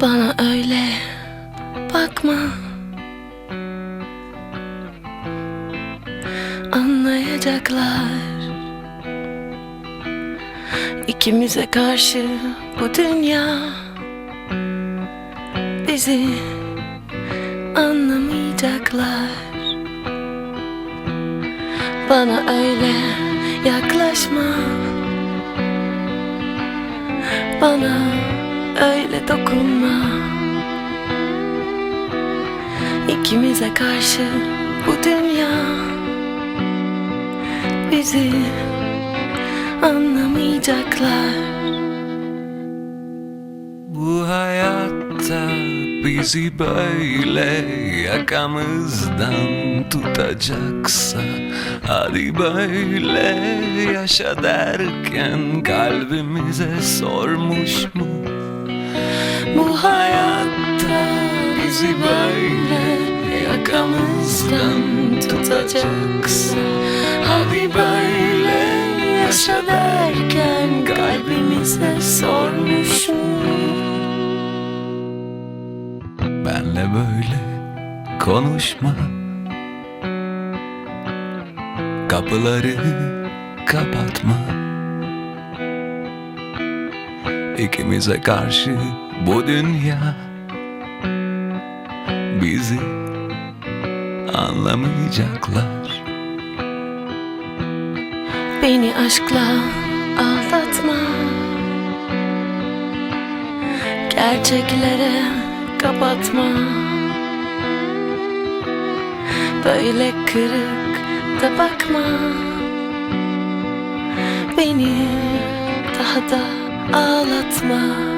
Bana öyle bakma. Anlayacaklar. İkimize karşı bu dünya Bizi anlamayacaklar. Bana öyle yaklaşma. Bana öyle dokunma İkimize karşı bu dünya Bizi anlamayacaklar Bu hayatta bizi böyle yakamızdan tutacaksa Hadi böyle yaşa derken kalbimize sormuş mu? Bu hayatta bizi böyle yakamızdan tutacaksa Hadi böyle yaşa derken kalbimize sormuş mu? Benle böyle konuşma. Kapıları kapatma. İkimize karşı bu dünya Bizi anlamayacaklar. Beni aşkla aldatma. Gerçeklere kapatma. Böyle kırık da bakma. Beni daha da ağlatma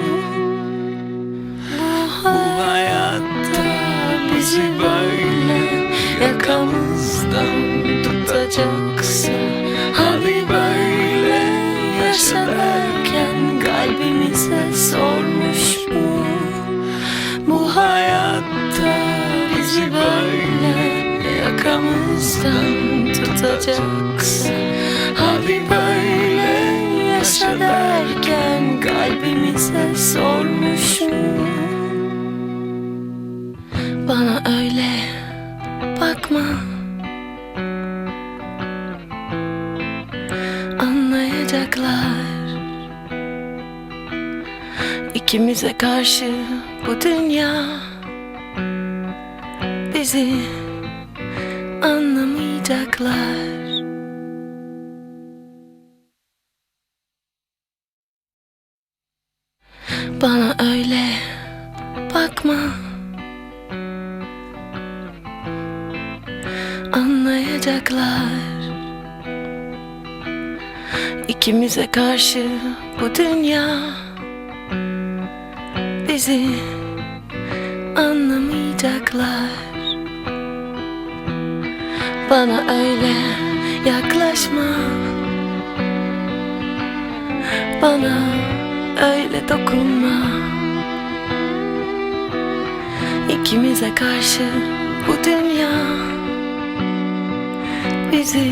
Tutacaksa Hadi böyle yaşa derken kalbimize sormuş mu? Bu hayatta bizi böyle yakamızdan tutacaksa Hadi böyle yaşa derken kalbimize sormuş mu? Bana öyle bakma Anlayacaklar İkimize karşı bu dünya Bizi anlamayacaklar. Bana öyle bakma. Anlayacaklar İkimize karşı bu dünya Bizi anlamayacaklar. Bana öyle yaklaşma. Bana öyle dokunma. İkimize karşı bu dünya Bizi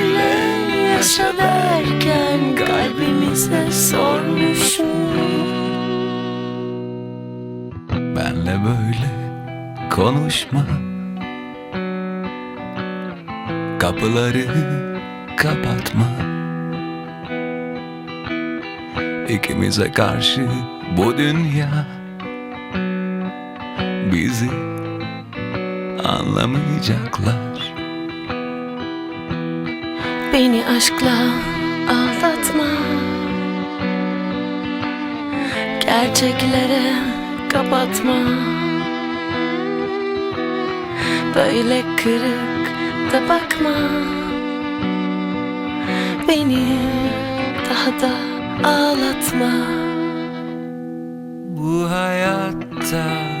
yaşa derken kalbimize sormuş mu? Benle böyle konuşma Kapıları kapatma İkimize karşı bu dünya bizi anlamayacaklar. Beni aşkla aldatma. Gerçeklere kapatma. Böyle kırık da bakma. Beni daha da ağlatma. Bu hayatta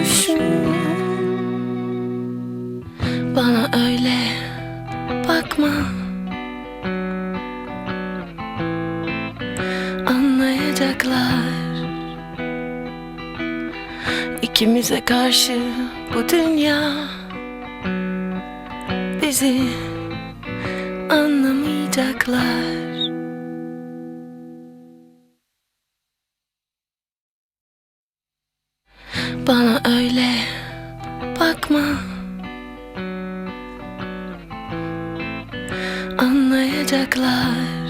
İkimize karşı bu dünya Bizi anlamayacaklar. Bana öyle bakma. Anlayacaklar